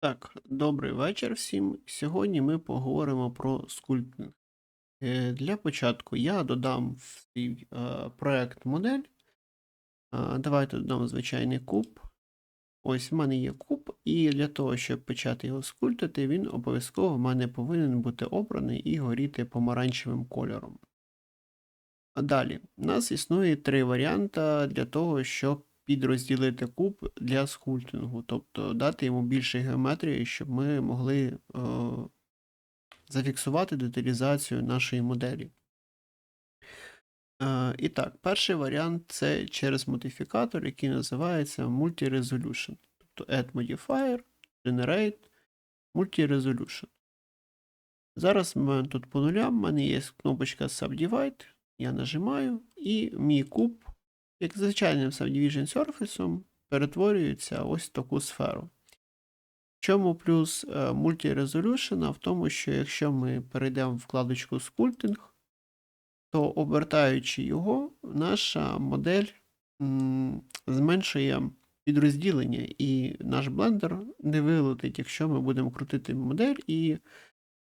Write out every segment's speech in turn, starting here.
Так, добрий вечір всім. Сьогодні ми поговоримо про скульптинг. Е, Для початку я додам в свій е, проект модель. Е, Давайте додам звичайний куб. Ось в мене є куб, і для того, щоб почати його скульптити, він обов'язково в мене повинен бути обраний і горіти помаранчевим кольором. А Далі, у нас існує три варіанти для того, щоб підрозділити куб для скульптингу, тобто дати йому більше геометрії, щоб ми могли е, зафіксувати деталізацію нашої моделі. Е, і так, перший варіант це через модифікатор, який називається Multi-Resolution. Тобто Add Modifier, Generate, Multi-Resolution. Зараз в мене тут по нулям, в мене є кнопочка Subdivide, я нажимаю, і мій куб, як звичайним Subdivision Surface, перетворюється ось в таку сферу. В чому плюс е, Multi-Resolution? В тому, що якщо ми перейдемо в вкладочку Sculpting, то обертаючи його, наша модель зменшує підрозділення, і наш блендер не вилетить, якщо ми будемо крутити модель і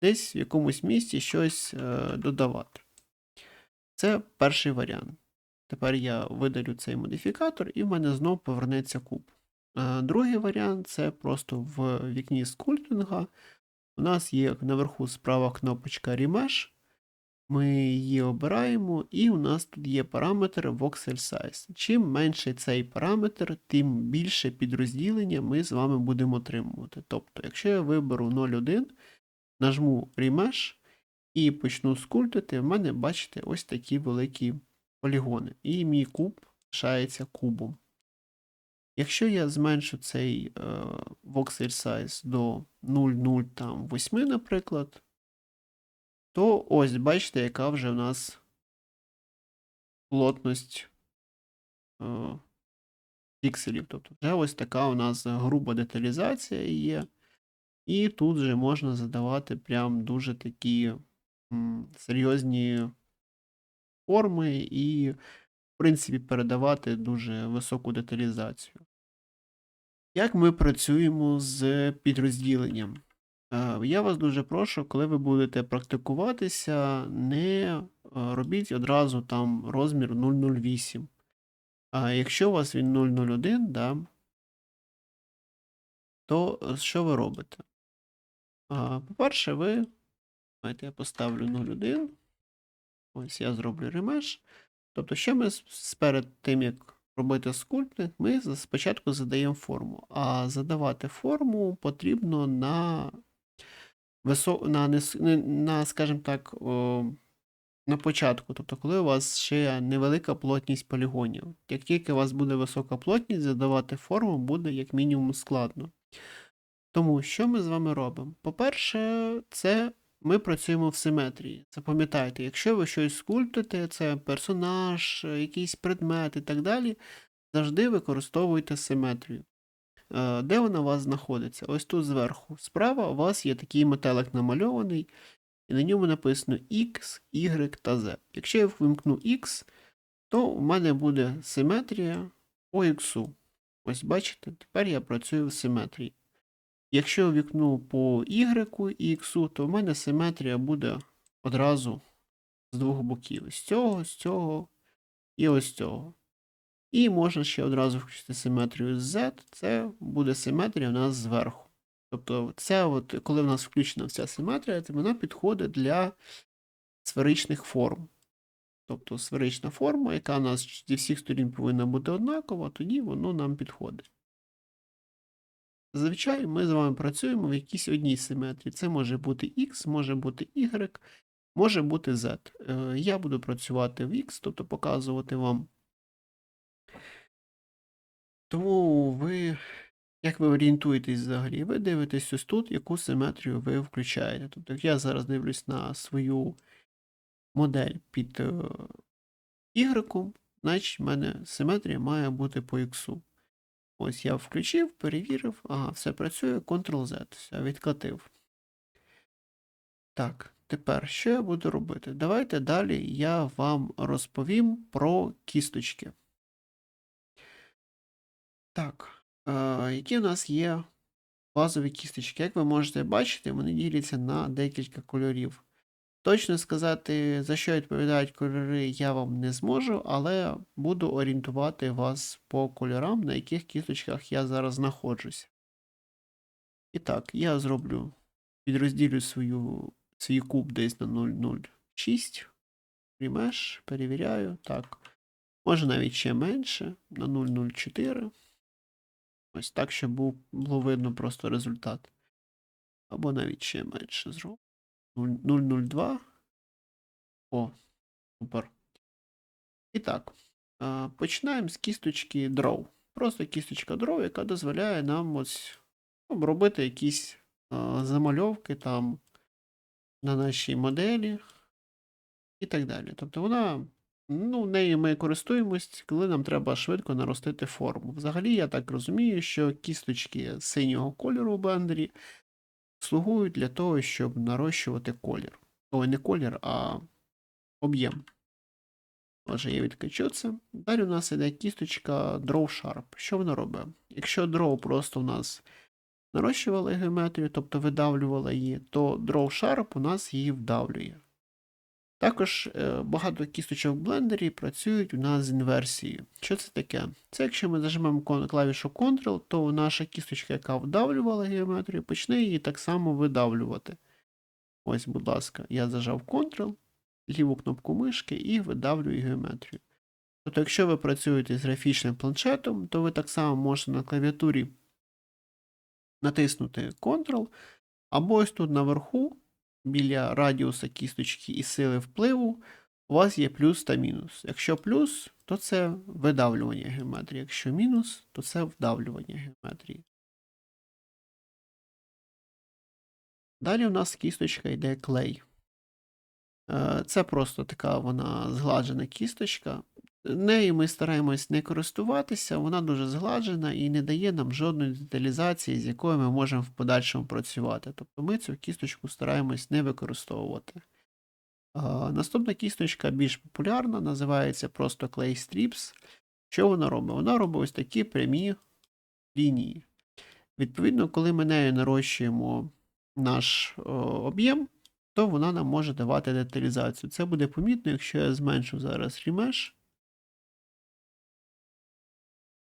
десь в якомусь місці щось е, додавати. Це перший варіант. Тепер я видалю цей модифікатор, і в мене знову повернеться куб. Другий варіант це просто в вікні скульптинга. У нас є наверху справа кнопочка Remesh. Ми її обираємо, і у нас тут є параметр Voxel Size. Чим менший цей параметр, тим більше підрозділення ми з вами будемо отримувати. Тобто, якщо я виберу 0,1, нажму Remesh і почну скульптити, в мене, бачите, ось такі великі полігони. І мій куб лишається кубом. Якщо я зменшу цей е, voxel size до 0,08, наприклад, то ось бачите, яка вже в нас плотність е, пікселів. Тобто вже ось така у нас груба деталізація є. І тут вже можна задавати прям дуже такі м, серйозні форми і, в принципі, передавати дуже високу деталізацію. Як ми працюємо з підрозділенням? Е, Я вас дуже прошу, коли ви будете практикуватися, не е, робіть одразу там розмір 008. А якщо у вас він 001, да, то е, що ви робите? По-перше, ви. Давайте я поставлю 0,1. Ось я зроблю ремеш. Тобто, що ми сперед тим, як робити скульптинг, ми спочатку задаємо форму. А задавати форму потрібно на, висо... на, на скажімо так, на початку. Тобто, коли у вас ще невелика плотність полігонів. Як тільки у вас буде висока плотність, задавати форму буде як мінімум складно. Тому що ми з вами робимо? По-перше, це ми працюємо в симетрії. Запам'ятайте, якщо ви щось скульптите, це персонаж, е, якийсь предмет і так далі, завжди використовуйте симетрію. Е, Де вона у вас знаходиться? Ось тут зверху. Справа у вас є такий метелик намальований, і на ньому написано X, Y та Z. Якщо я вимкну X, то у мене буде симетрія по X. Ось бачите, тепер я працюю в симетрії. Якщо вікну по Y і X, то в мене симетрія буде одразу з двох боків. З цього, з цього і ось цього. І можна ще одразу включити симетрію з Z, це буде симетрія у нас зверху. Тобто, це от, коли в нас включена вся симетрія, то вона підходить для сферичних форм. Тобто сферична форма, яка у нас зі всіх сторін повинна бути однакова, тоді воно нам підходить. Зазвичай ми з вами працюємо в якійсь одній симетрії. Це може бути X, може бути Y, може бути Z. Е, Я буду працювати в X, тобто показувати вам. Тому ви, як ви орієнтуєтесь взагалі, ви дивитесь ось тут, яку симетрію ви включаєте. Тобто, як я зараз дивлюсь на свою модель під е, Y, значить в мене симетрія має бути по X. Ось я включив, перевірив, ага, все працює, Ctrl-Z, все, відкатив. Так, тепер що я буду робити? Давайте далі я вам розповім про кісточки. Так, е, які у нас є базові кісточки. Як ви можете бачити, вони діляться на декілька кольорів. Точно сказати, за що відповідають кольори, я вам не зможу, але буду орієнтувати вас по кольорам, на яких кісточках я зараз знаходжусь. І так, я зроблю, підрозділю свою, свій куб десь на 0,06. Приймеш, перевіряю. Так. Може навіть ще менше, на 0,04. Ось так, щоб було видно просто результат. Або навіть ще менше зроблю. 0,02. О, супер. І так, починаємо з кісточки Draw. Просто кісточка Draw, яка дозволяє нам ось ну, робити якісь замальовки там на нашій моделі і так далі. Тобто вона, ну, нею ми користуємось, коли нам треба швидко наростити форму. Взагалі, я так розумію, що кісточки синього кольору у блендері слугують для того, щоб нарощувати колір. Ой, не колір, а об'єм. Отже, я відкачу це. Далі у нас іде кісточка Draw Sharp. Що вона робить? Якщо Draw просто у нас нарощувала геометрію, тобто видавлювала її, то Draw Sharp у нас її вдавлює. Також е, багато кісточок в блендері працюють у нас з інверсією. Що це таке? Це якщо ми зажмемо клавішу Ctrl, то наша кісточка, яка вдавлювала геометрію, почне її так само видавлювати. Ось, будь ласка, я зажав Ctrl, ліву кнопку мишки і видавлюю геометрію. Тобто, якщо ви працюєте з графічним планшетом, то ви так само можете на клавіатурі натиснути Ctrl, або ось тут наверху, біля радіуса кісточки і сили впливу, у вас є плюс та мінус. Якщо плюс, то це видавлювання геометрії. Якщо мінус, то це вдавлювання геометрії. Далі у нас кісточка йде клей. Е, Це просто така вона згладжена кісточка. Нею ми стараємось не користуватися, вона дуже згладжена і не дає нам жодної деталізації, з якою ми можемо в подальшому працювати. Тобто ми цю кісточку стараємось не використовувати. А, Наступна кісточка більш популярна, називається просто Clay Strips. Що вона робить? Вона робить ось такі прямі лінії. Відповідно, коли ми нею нарощуємо наш об'єм, то вона нам може давати деталізацію. Це буде помітно, якщо я зменшу зараз рімеш.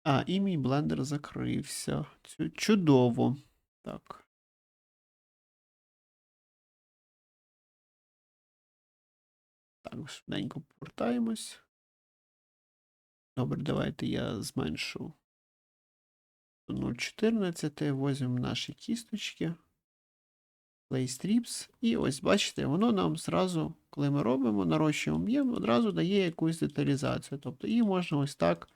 А, і мій блендер закрився. Чудово. Так. Так, швиденько повертаємось. Добре, давайте я зменшу 0,14, возьмемо наші кісточки. Play І ось бачите, воно нам зразу, коли ми робимо, нарощуємо об'єм, одразу дає якусь деталізацію. Тобто її можна ось так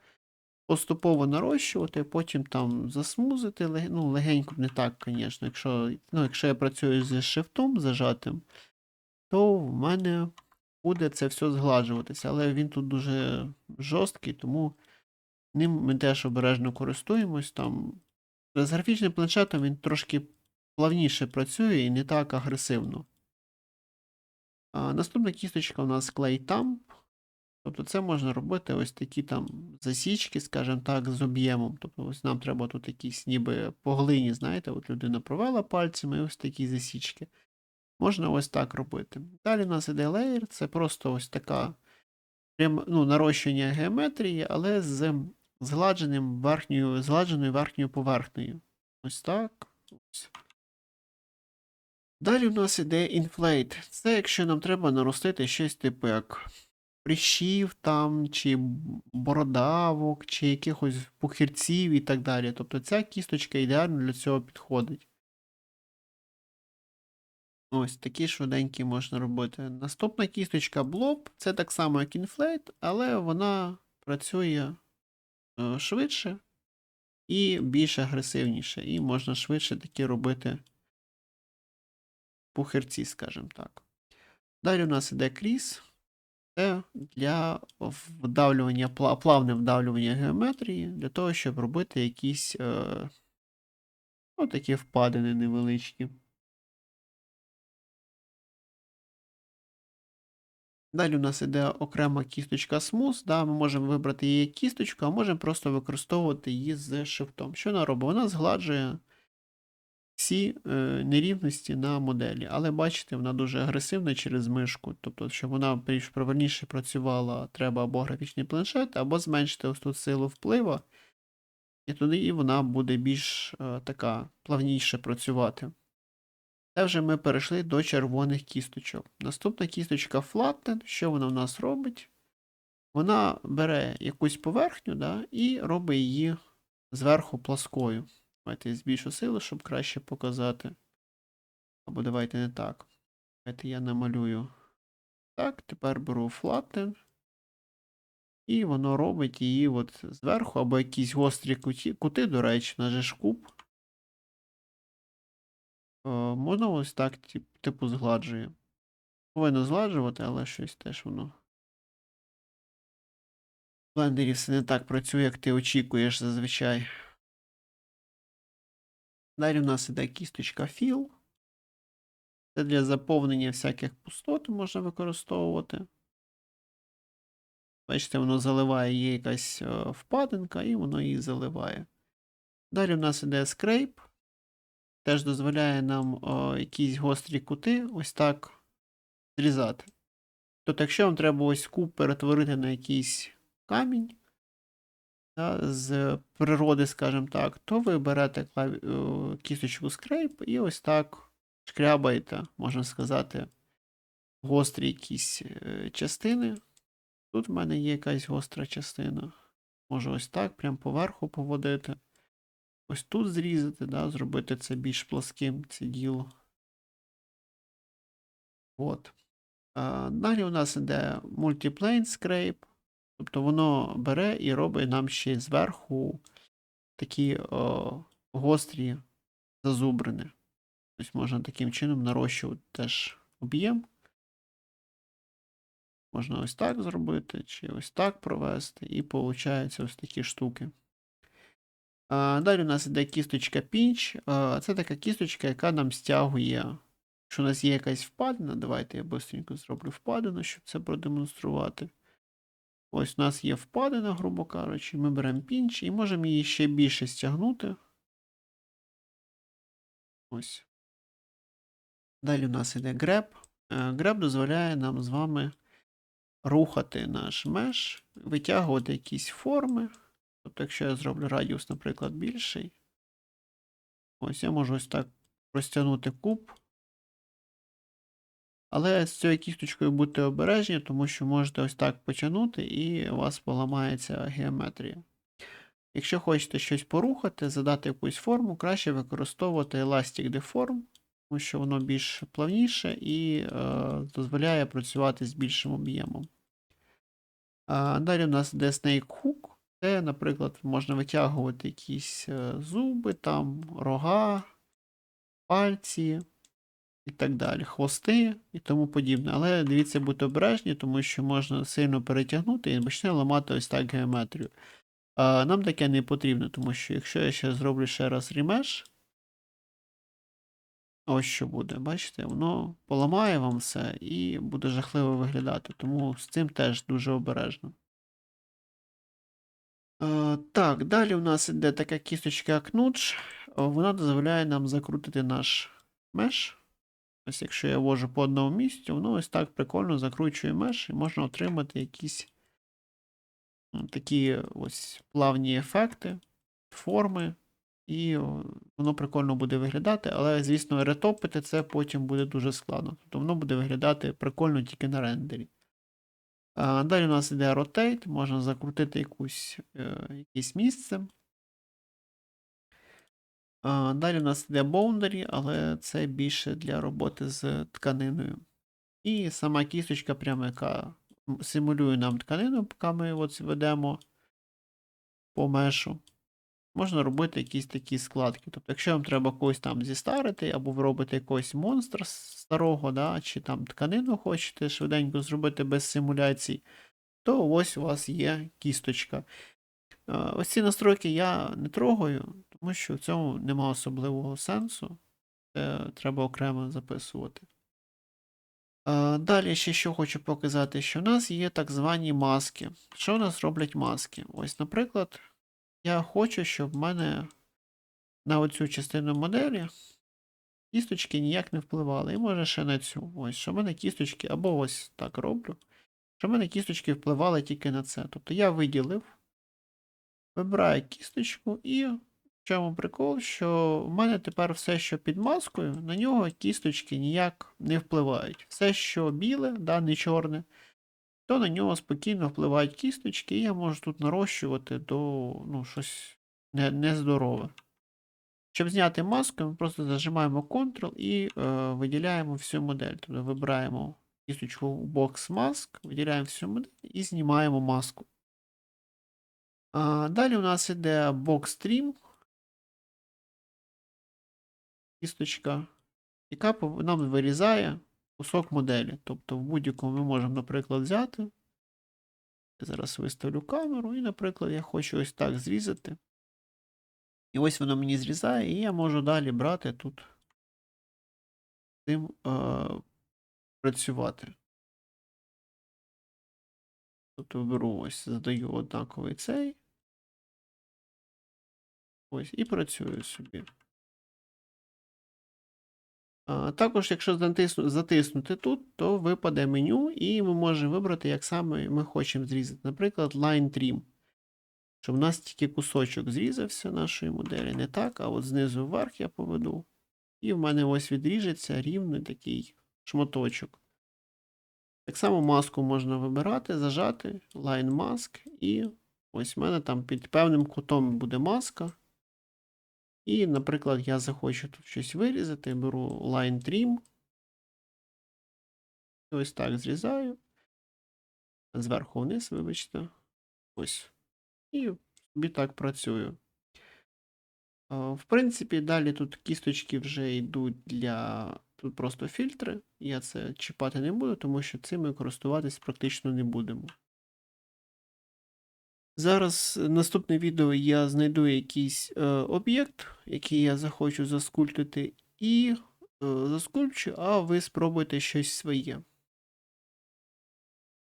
поступово нарощувати, потім там засмузити, ну, легенько не так, звісно. Якщо, ну, якщо я працюю зі шрифтом зажатим, то в мене буде це все згладжуватися. Але він тут дуже жорсткий, тому ним ми теж обережно користуємось. Там. З графічним планшетом він трошки плавніше працює і не так агресивно. А, наступна кісточка у нас Tamp. Тобто це можна робити ось такі там засічки, скажімо так, з об'ємом. Тобто ось нам треба тут якісь ніби по глині, знаєте, от людина провела пальцями і ось такі засічки. Можна ось так робити. Далі у нас іде леєр, це просто ось така ну, нарощення геометрії, але з згладженим верхньою, згладженою верхньою поверхнею. Ось так. Ось. Далі у нас іде inflate. Це якщо нам треба наростити щось типу як прищів там, чи бородавок, чи якихось пухирців і так далі. Тобто ця кісточка ідеально для цього підходить. Ось такі швиденькі можна робити. Наступна кісточка Blob, це так само, як Inflate, але вона працює е, швидше і більш агресивніше. І можна швидше такі робити пухирці, скажімо так. Далі у нас іде кріс. Це для вдавлювання, плавне вдавлювання геометрії, для того, щоб робити якісь е, ну, такі впадини невеличкі. Далі у нас іде окрема кісточка Smooth. Да, ми можемо вибрати її кісточку, а можемо просто використовувати її з шрифтом. Що вона робить? Вона згладжує всі е, нерівності на моделі. Але бачите, вона дуже агресивна через мишку. Тобто, щоб вона більш правильніше працювала, треба або графічний планшет, або зменшити ось тут силу впливу. І тоді вона буде більш е, така плавніше працювати. Це вже ми перейшли до червоних кісточок. Наступна кісточка Flatten. Що вона в нас робить? Вона бере якусь поверхню да, і робить її зверху пласкою. Давайте збільшу силу, щоб краще показати. Або давайте не так. Давайте я намалюю. Так, тепер беру Flatten. І воно робить її от зверху, або якісь гострі куті, кути, до речі, на же куб. Е, можна ось так, тип- типу, згладжує. Повинно згладжувати, але щось теж воно. В блендері все не так працює, як ти очікуєш зазвичай. Далі у нас іде кісточка Fill. Це для заповнення всяких пустот можна використовувати. Бачите, воно заливає, є якась е, впадинка, і воно її заливає. Далі у нас іде Scrape. Теж дозволяє нам е, якісь гострі кути ось так зрізати. Тобто, якщо вам треба ось куб перетворити на якийсь камінь да, з природи, скажімо так, то ви берете клаві... е, кісточку Scrape і ось так шкрябаєте, можна сказати, гострі якісь е, частини. Тут в мене є якась гостра частина. Можу ось так, прям поверху поводити. Ось тут зрізати, да, зробити це більш плоским, це діло. От. Далі у нас іде Multiplane Scrape. Тобто воно бере і робить нам ще зверху такі о, гострі зазубрини. Тобто можна таким чином нарощувати теж об'єм. Можна ось так зробити, чи ось так провести, і виходить ось такі штуки. Далі у нас іде кісточка Pinch. А, це така кісточка, яка нам стягує. Якщо у нас є якась впадина, давайте я швидко зроблю впадину, щоб це продемонструвати. Ось у нас є впадина, грубо кажучи, ми беремо пінч і можемо її ще більше стягнути. Ось. Далі у нас іде grab. Е, Grab дозволяє нам з вами рухати наш меш, витягувати якісь форми. Тобто, якщо я зроблю радіус, наприклад, більший, ось я можу ось так розтягнути куб. Але з цією кісточкою будьте обережні, тому що можете ось так потягнути і у вас поламається геометрія. Якщо хочете щось порухати, задати якусь форму, краще використовувати Elastic Deform, тому що воно більш плавніше і е, дозволяє працювати з більшим об'ємом. А, далі у нас йде Snake Hook. Це, наприклад, можна витягувати якісь е, зуби, там, рога, пальці і так далі, хвости і тому подібне. Але дивіться, будьте обережні, тому що можна сильно перетягнути і почне ламати ось так геометрію. А, нам таке не потрібно, тому що якщо я ще зроблю ще раз ремеш, ось що буде, бачите, воно поламає вам все і буде жахливо виглядати. Тому з цим теж дуже обережно. Так, далі у нас іде така кісточка як Nudge. Е, Вона дозволяє нам закрутити наш меш. Ось якщо я ввожу по одному місцю, воно ось так прикольно закручує меш і можна отримати якісь такі ось плавні ефекти, форми, і воно прикольно буде виглядати, але, звісно, ретопити це потім буде дуже складно. Тобто воно буде виглядати прикольно тільки на рендері. А, Далі у нас іде Rotate, можна закрутити якусь, е, якесь місце. Далі у нас йде Boundary, але це більше для роботи з тканиною. І сама кісточка, прямо яка симулює нам тканину, поки ми от ведемо по мешу. Можна робити якісь такі складки. Тобто, якщо вам треба когось там зістарити, або ви робите якогось монстра старого, да, чи там тканину хочете швиденько зробити без симуляцій, то ось у вас є кісточка. Ось ці настройки я не трогаю, тому що в цьому нема особливого сенсу. Це треба окремо записувати. Далі ще що хочу показати, що в нас є так звані маски. Що в нас роблять маски? Ось, наприклад, я хочу, щоб в мене на оцю частину моделі кісточки ніяк не впливали. І може ще на цю. Ось, що в мене кісточки, або ось так роблю. Що в мене кісточки впливали тільки на це. Тобто я виділив, вибираю кісточку і в чому прикол, що в мене тепер все, що під маскою, на нього кісточки ніяк не впливають. Все, що біле, да, не чорне, то на нього спокійно впливають кісточки, і я можу тут нарощувати до ну, щось не- нездорове. Щоб зняти маску, ми просто зажимаємо Ctrl і е, виділяємо всю модель. Тобто вибираємо кісточку Box Mask, виділяємо всю модель і знімаємо маску. А, далі у нас іде Box Trim. Кісточка, яка нам вирізає кусок моделі. Тобто в будь-якому ми можемо, наприклад, взяти. Я зараз виставлю камеру, і, наприклад, я хочу ось так зрізати. І ось воно мені зрізає, і я можу далі брати тут цим е, працювати. Тобто беру ось, задаю однаковий цей. Ось, і працюю собі. Також, якщо затисну, затиснути тут, то випаде меню, і ми можемо вибрати, як саме ми хочемо зрізати. Наприклад, Line Trim. Щоб у нас тільки кусочок зрізався нашої моделі. Не так, а от знизу вверх я поведу. І в мене ось відріжеться рівний такий шматочок. Так само маску можна вибирати, зажати, Line Mask, і ось в мене там під певним кутом буде маска. І, наприклад, я захочу тут щось вирізати, беру Line Trim. Ось так зрізаю. Зверху вниз, вибачте. Ось. І собі так працюю. В принципі, далі тут кісточки вже йдуть для. Тут просто фільтри. Я це чіпати не буду, тому що цим ми користуватись практично не будемо. Зараз е, наступне відео я знайду якийсь е, об'єкт, який я захочу заскульптити, і е, заскульпчу, а ви спробуйте щось своє.